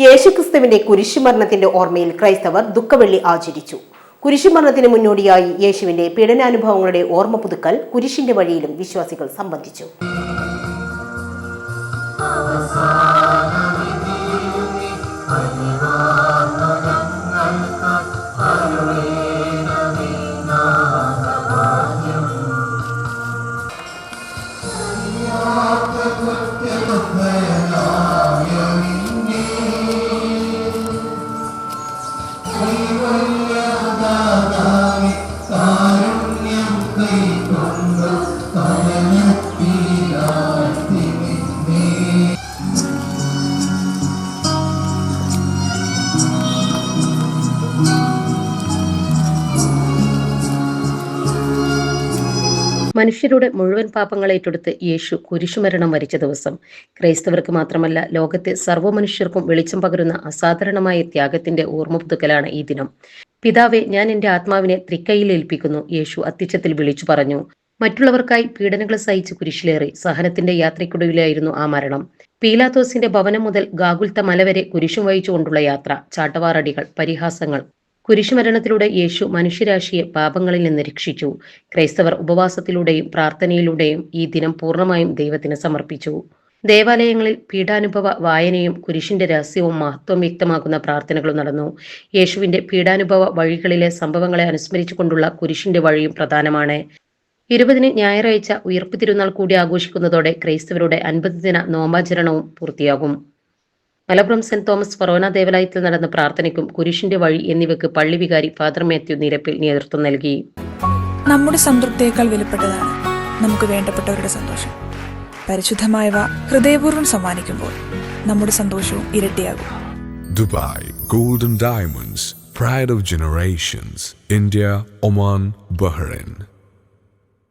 യേശുക്രിസ്തുവിന്റെ കുരിശുമരണത്തിന്റെ ഓർമ്മയിൽ ക്രൈസ്തവർ ദുഃഖവെള്ളി ആചരിച്ചു. കുരിശുമരണത്തിന് മുന്നോടിയായി യേശുവിന്റെ പീഡനാനുഭവങ്ങളുടെ ഓർമ്മ പുതുക്കൽ കുരിശിന്റെ വഴിയിലും വിശ്വാസികൾ സംബന്ധിച്ചു. കൈവല്ല ദാതാവി കാരുണ്യം കൈക്കൊണ്ടു മനുഷ്യരുടെ മുഴുവൻ പാപങ്ങൾ ഏറ്റെടുത്ത് യേശു കുരിശുമരണം വരിച്ച ദിവസം. ക്രൈസ്തവർക്ക് മാത്രമല്ല ലോകത്തെ സർവമനുഷ്യർക്കും വെളിച്ചം പകരുന്ന അസാധാരണമായ ത്യാഗത്തിന്റെ ഓർമ്മ പുതുക്കലാണ് ഈ ദിനം. പിതാവെ ഞാൻ എന്റെ ആത്മാവിനെ തൃക്കൈയിൽ ഏൽപ്പിക്കുന്നു യേശു അത്യുച്ചത്തിൽ വിളിച്ചു പറഞ്ഞു. മറ്റുള്ളവർക്കായി പീഡനങ്ങൾ സഹിച്ച് കുരിശിലേറി സഹനത്തിന്റെ യാത്രയ്ക്കൊടുവിലായിരുന്നു ആ മരണം. പീലാത്തോസിന്റെ ഭവനം മുതൽ ഗാഗുൽത്ത മല വരെ കുരിശും വഹിച്ചുകൊണ്ടുള്ള യാത്ര ചാട്ടവാറടികൾ പരിഹാസങ്ങൾ കുരിശുമരണത്തിലൂടെ യേശു മനുഷ്യരാശിയെ പാപങ്ങളിൽ നിന്ന് രക്ഷിച്ചു. ക്രൈസ്തവർ ഉപവാസത്തിലൂടെയും പ്രാർത്ഥനയിലൂടെയും ഈ ദിനം പൂർണമായും ദൈവത്തിന് സമർപ്പിച്ചു. ദേവാലയങ്ങളിൽ പീഡാനുഭവ വായനയും കുരിശിന്റെ രഹസ്യവും മഹത്വം വ്യക്തമാക്കുന്ന പ്രാർത്ഥനകളും നടന്നു. യേശുവിന്റെ പീഡാനുഭവ വഴികളിലെ സംഭവങ്ങളെ അനുസ്മരിച്ചുകൊണ്ടുള്ള കുരിശിന്റെ വഴിയും പ്രധാനമാണ്. ഇരുപതിന് ഞായറാഴ്ച ഉയർപ്പ് തിരുനാൾ കൂടി ആഘോഷിക്കുന്നതോടെ ക്രൈസ്തവരുടെ അൻപത് ദിന നോമാചരണവും പൂർത്തിയാകും. മലപ്പുറം സെന്റ് തോമസ് ഫറോന ദേവാലയത്തിൽ നടന്ന പ്രാർത്ഥനയ്ക്കും കുരിശിന്റെ വഴി എന്നിവയ്ക്ക് പള്ളി വികാരി ഫാദർ മാത്യു നിരപ്പിൽ നേതൃത്വം നൽകി. നമ്മുടെ സംതൃപ്തിയേക്കാൾ വിലപ്പെട്ടതാണ് നമുക്ക് വേണ്ടപ്പെട്ടവരുടെ സന്തോഷം. പരിശുദ്ധമായവ ഹൃദയപൂർവം സമ്മാനിക്കുമ്പോൾ നമ്മുടെ സന്തോഷവും ഇരട്ടിയാകും. Dubai golden diamonds pride of generations India Oman Bahrain.